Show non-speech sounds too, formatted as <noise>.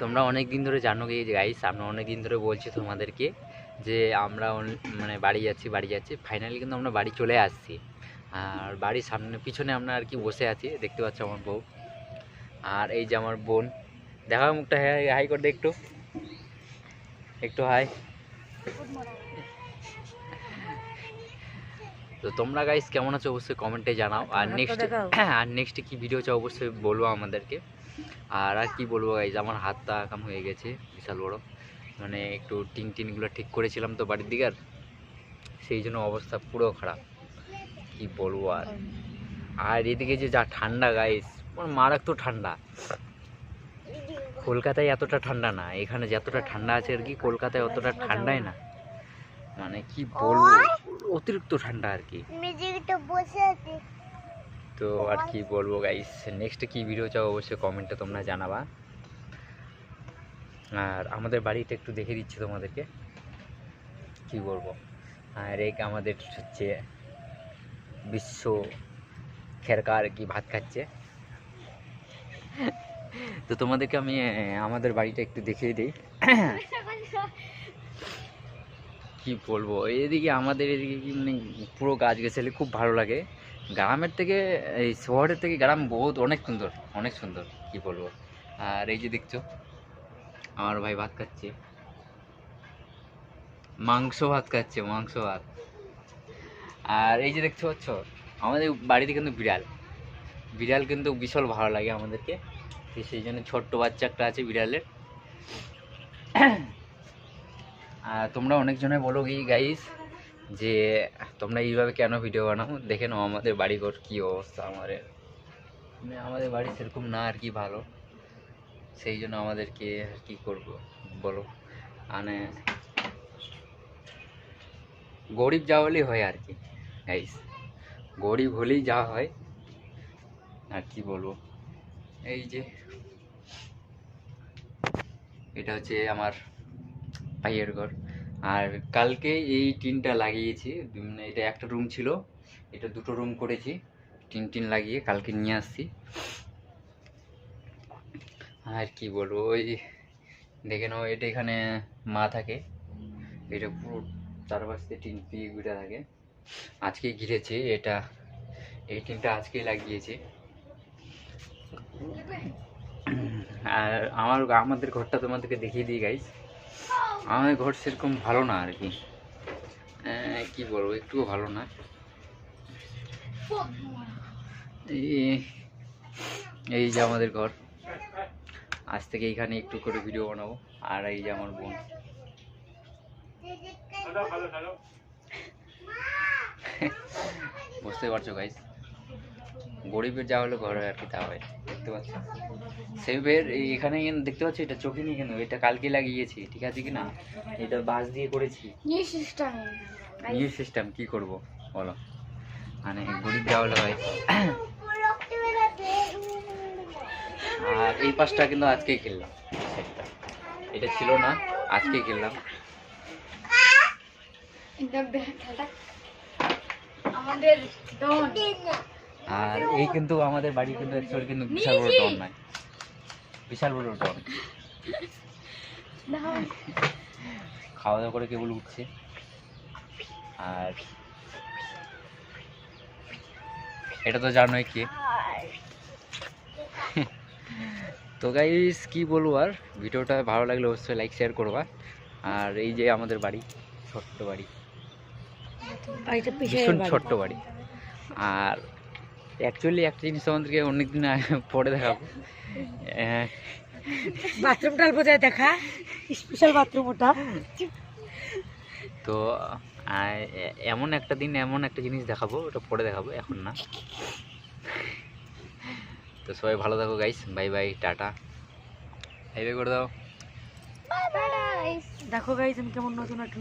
তোমরা অনেক দিন ধরে জানো গিয়ে গাইস আমরা অনেক দিন ধরে বলছি তোমাদেরকে যে আমরা মানে বাড়ি যাচ্ছি বাড়ি যাচ্ছি। ফাইনালি কিন্তু আমরা বাড়ি চলে আসছি। আর বাড়ির সামনে, পিছনে আমরা আর কি বসে আছি। দেখতে পাচ্ছ আমার বউ। আর এই যে আমার বোন। দেখা মুখটা, হাই হাই করে দে একটু। একটু হাই। তো তোমরা গাইস কেমন আছো অবশ্যই কমেন্টে জানাও। আর নেক্সট। <clears throat> আর নেক্সট কি ভিডিও চাও অবশ্যই বলব আমাদেরকে। আর আর কি বলব গাইজ আমার হাতটা কাম হয়ে গেছে বিশাল বড়। মানে একটু টিন টিনগুলো ঠিক করেছিলাম তো বাড়ির দিকে আর সেই জন্য অবস্থা পুরো খারাপ। কি বলব আর? আর এদিকে যে যা ঠান্ডা গাইস মারাত্মক ঠান্ডা। কলকাতায় এতটা ঠান্ডা না এখানে যতটা ঠান্ডা আছে আর কি কলকাতায় অতটা ঠান্ডাই না। মানে কি বলব? অতিরিক্ত ঠান্ডা আর কি। তো আর কি বলব গাইস নেক্সট কি ভিডিও চাও অবশ্যই কমেন্টে তোমরা জানাবা। আর আমাদের বাড়িটা একটু দেখে দিচ্ছি তোমাদেরকে। কি বলব? আর এক আমাদের হচ্ছে বিশ্ব খেরকা আর কি ভাত খাচ্ছে। তো তোমাদেরকে আমি আমাদের বাড়িটা একটু দেখিয়ে দিই। কি বলব? এদিকে আমাদের এদিকে কি মানে পুরো গাছ গাছালি খুব ভালো লাগে। গ্রামের থেকে, এই শহরের থেকে গ্রাম বহুত অনেক সুন্দর অনেক সুন্দর, কি বলব? আর এই যে দেখছ, আমার ভাই ভাত খাচ্ছে। মাংস ভাত খাচ্ছে, মাংস ভাত। আর এই যে দেখতে পাচ্ছ, আমাদের বাড়িতে কিন্তু বিড়াল। বিড়াল কিন্তু বিশাল ভালো লাগে আমাদেরকে। সেই জন্য ছোট্ট বাচ্চা একটা আছে বিড়ালের। তোমরা অনেকজনে বলো কি গাইস যে তোমরা এইভাবে কেন ভিডিও বানাও? দেখে নাও আমাদের বাড়িঘর কী অবস্থা আমাদের। মানে আমাদের বাড়ি সেরকম না আর কি ভালো। সেই জন্য আমাদেরকে আর কি করব, বলো। মানে গরিব যা হলেই হয় আর কি গাইস গরিব হলেই যা হয়, আর কি বলব। এই যে, এটা হচ্ছে আমার ভাইয়ের ঘর। আর কালকে এই টিনটা লাগিয়েছি। এটা একটা রুম ছিল। এটা দুটো রুম করেছি। টিন টিন লাগিয়ে কালকে নিয়ে আসছি। আর কি বলব, ওই দেখে নাও, এটা এখানে মা থাকে। এটা পুরো চারপাশে টিন দিয়ে ঘুরে থাকে। আজকে ঘিরেছে এটা। এই টিনটা আজকে লাগিয়েছে। আর আমার, আমাদের ঘরটা তোমাদেরকে দেখিয়ে দিই গাইস আমাদের ঘর সেরকম ভালো না আর কি। আহ, কি বলব একটুও ভালো না। এই এই যে আমাদের ঘর। আজ থেকে এইখানে একটু করে ভিডিও বানাবো। আর এই যে আমার বোন। <laughs> বুঝতে পারছ গাইস গরিবের যা হলো ঘরে আর কি তা হয় দেখতে পাচ্ছ? সেভের এখানে কিন্তু দেখতে পাচ্ছ এটা চোখে নিয়ে কেন? এটা কালকে লাগিয়েছি ঠিক আছে কি না? এটা বাঁশ দিয়ে করেছি। নিউ সিস্টেম নিউ সিস্টেম কি করব? বলো। মানে গরিব যা হলো হয় আর এই পাশটা কিন্তু আজকেই খেললাম এটা ছিল না আজকেই খেললাম। আমাদের আর এই কিন্তু আমাদের বাড়ি কিন্তু অ্যাকচুয়ালি কিন্তু বিশাল বড় টন নয়। বিশাল বড় টন খাওয়া দাওয়া করে কেবল উঠছে। আর এটা তো জানোই কি। তো গাইস কি বলব আর? ভিডিওটা ভালো লাগলে অবশ্যই লাইক শেয়ার করবা। আর এই যে আমাদের বাড়ি ছোট্ট বাড়ি। ভীষণ ছোট্ট বাড়ি। আর অ্যাকচুয়ালি একটা জিনিস তোমাদেরকে অনেকদিন পরে দেখাবো আহ, বাথরুম টাল বোঝায় দেখা। স্পেশাল বাথরুম ওটা। তো এমন একটা দিন এমন একটা জিনিস দেখাবো ওটা পরে দেখাবো এখন না। তো সবাই ভালো থাকো guys bye bye tata. Bye bye করে দাও। দেখো গাইজ আমি কেমন নতুন একটা